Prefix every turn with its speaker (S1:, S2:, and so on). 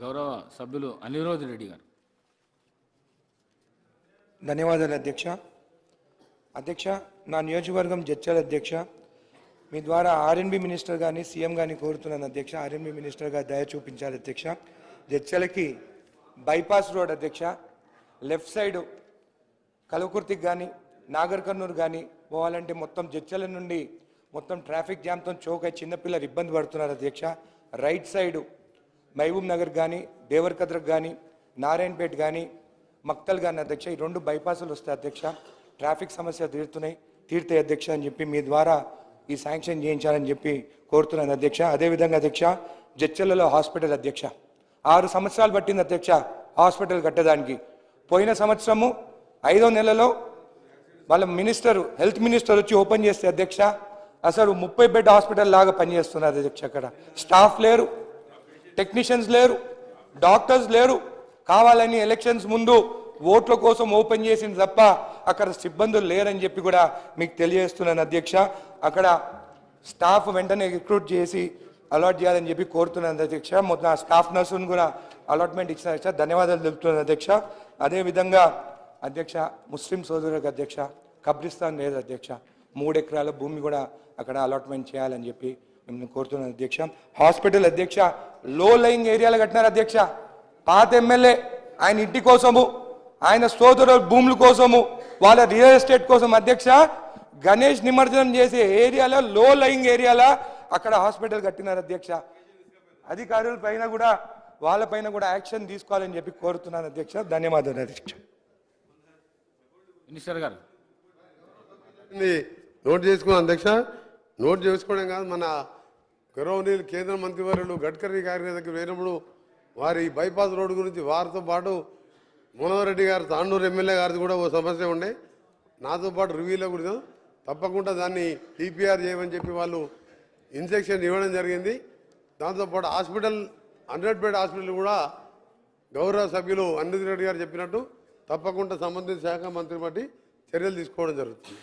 S1: గౌరవ సభ్యులు అనిరోధ్ రెడ్డి గారు.
S2: ధన్యవాదాలు అధ్యక్ష. అధ్యక్ష నా నియోజకవర్గం జడ్చల్ అధ్యక్ష. మీ ద్వారా ఆర్ఎన్బి మినిస్టర్ గారిని సీఎం గారిని కోరుతున్నాను అధ్యక్ష. ఆర్ఎన్బి మినిస్టర్ గారు దయ చూపించాలి అధ్యక్ష. జడ్చలకి బైపాస్ రోడ్ అధ్యక్ష. లెఫ్ట్ సైడ్ కలవకుర్తికి కానీ నాగర్ కర్నూలు కానీ పోవాలంటే మొత్తం జడ్చల నుండి మొత్తం ట్రాఫిక్ జామ్తో చోక అయి చిన్నపిల్లలు ఇబ్బంది పడుతున్నారు అధ్యక్ష. రైట్ సైడు మహబూబ్ నగర్ కానీ దేవరకద్రకు కానీ నారాయణపేట కానీ మక్తల్ కానీ అధ్యక్ష ఈ రెండు బైపాసులు వస్తాయి అధ్యక్ష. ట్రాఫిక్ సమస్య తీరుతున్నాయి. తీర్థ అధ్యక్ష అని చెప్పి మీ ద్వారా ఈ శాంక్షన్ చేయించాలని చెప్పి కోరుతున్నాను అధ్యక్ష. అదేవిధంగా అధ్యక్ష జడ్చలలో హాస్పిటల్ అధ్యక్ష. ఆరు సంవత్సరాలు పట్టింది అధ్యక్ష హాస్పిటల్ కట్టడానికి. పోయిన సంవత్సరము ఐదో నెలలో వాళ్ళ మినిస్టర్ హెల్త్ మినిస్టర్ వచ్చి ఓపెన్ చేస్తే అధ్యక్ష అసలు ముప్పై బెడ్ హాస్పిటల్ లాగా పనిచేస్తున్నారు అధ్యక్ష అక్కడ. స్టాఫ్ లేరు. టెక్నీషియన్స్ లేరు డాక్టర్స్ లేరు. కావాలని ఎలక్షన్స్ ముందు ఓట్ల కోసం ఓపెన్ చేసింది తప్ప అక్కడ సిబ్బందులు లేరని చెప్పి కూడా మీకు తెలియజేస్తున్నాను అధ్యక్ష. అక్కడ స్టాఫ్ వెంటనే రిక్రూట్ చేసి అలాట్ చేయాలని చెప్పి కోరుతున్నాను అధ్యక్ష. మొత్తం ఆ స్టాఫ్ నర్సును కూడా అలాట్మెంట్ ఇచ్చిన అధ్యక్ష. ధన్యవాదాలు తెలుపుతున్నాను అధ్యక్ష. అదేవిధంగా అధ్యక్ష ముస్లిం సోదరులకు అధ్యక్ష కబ్రిస్తాన్ లేదు అధ్యక్ష. మూడు ఎకరాల భూమి కూడా అక్కడ అలాట్మెంట్ చేయాలని చెప్పి మేము కోరుతున్నాను అధ్యక్ష. హాస్పిటల్ అధ్యక్ష లో లయింగ్ ఏరియాలో కట్టినారు అధ్యక్ష. పాత ఎమ్మెల్యే ఆయన ఇంటి కోసము ఆయన సోదరుల భూముల కోసము వాళ్ళ రియల్ ఎస్టేట్ కోసం అధ్యక్ష గణేష్ నిమజ్జనం చేసే ఏరియాలో లో లయింగ్ ఏరియాలో అక్కడ హాస్పిటల్ కట్టినారు అధ్యక్ష. అధికారుల పైన కూడా వాళ్ళ పైన కూడా యాక్షన్ తీసుకోవాలని చెప్పి కోరుతున్నాను అధ్యక్ష. ధన్యవాదాలు అధ్యక్ష.
S1: మినిస్టర్ గారు.
S3: ఇది నోట్ చేసుకున్నాం అధ్యక్ష. నోట్ చేసుకోవడం కాదు మన గౌరవనీయులు కేంద్ర మంత్రివర్యులు గడ్కరీ గారి దగ్గర వారి బైపాస్ రోడ్డు గురించి వారితో పాటు మనోహర్ గారు తాండూరు ఎమ్మెల్యే గారిది కూడా ఓ సమస్య ఉండే. నాతో పాటు రివ్యూలో కూడా తప్పకుండా దాన్ని టీపీఆర్ చేయమని చెప్పి వాళ్ళు ఇన్జెక్షన్ ఇవ్వడం జరిగింది. దాంతోపాటు హాస్పిటల్ హండ్రెడ్ బెడ్ హాస్పిటల్ కూడా గౌరవ సభ్యులు అనిరుద్ రెడ్డి గారు చెప్పినట్టు తప్పకుండా సంబంధిత శాఖ మంత్రి బట్టి చర్యలు తీసుకోవడం జరుగుతుంది.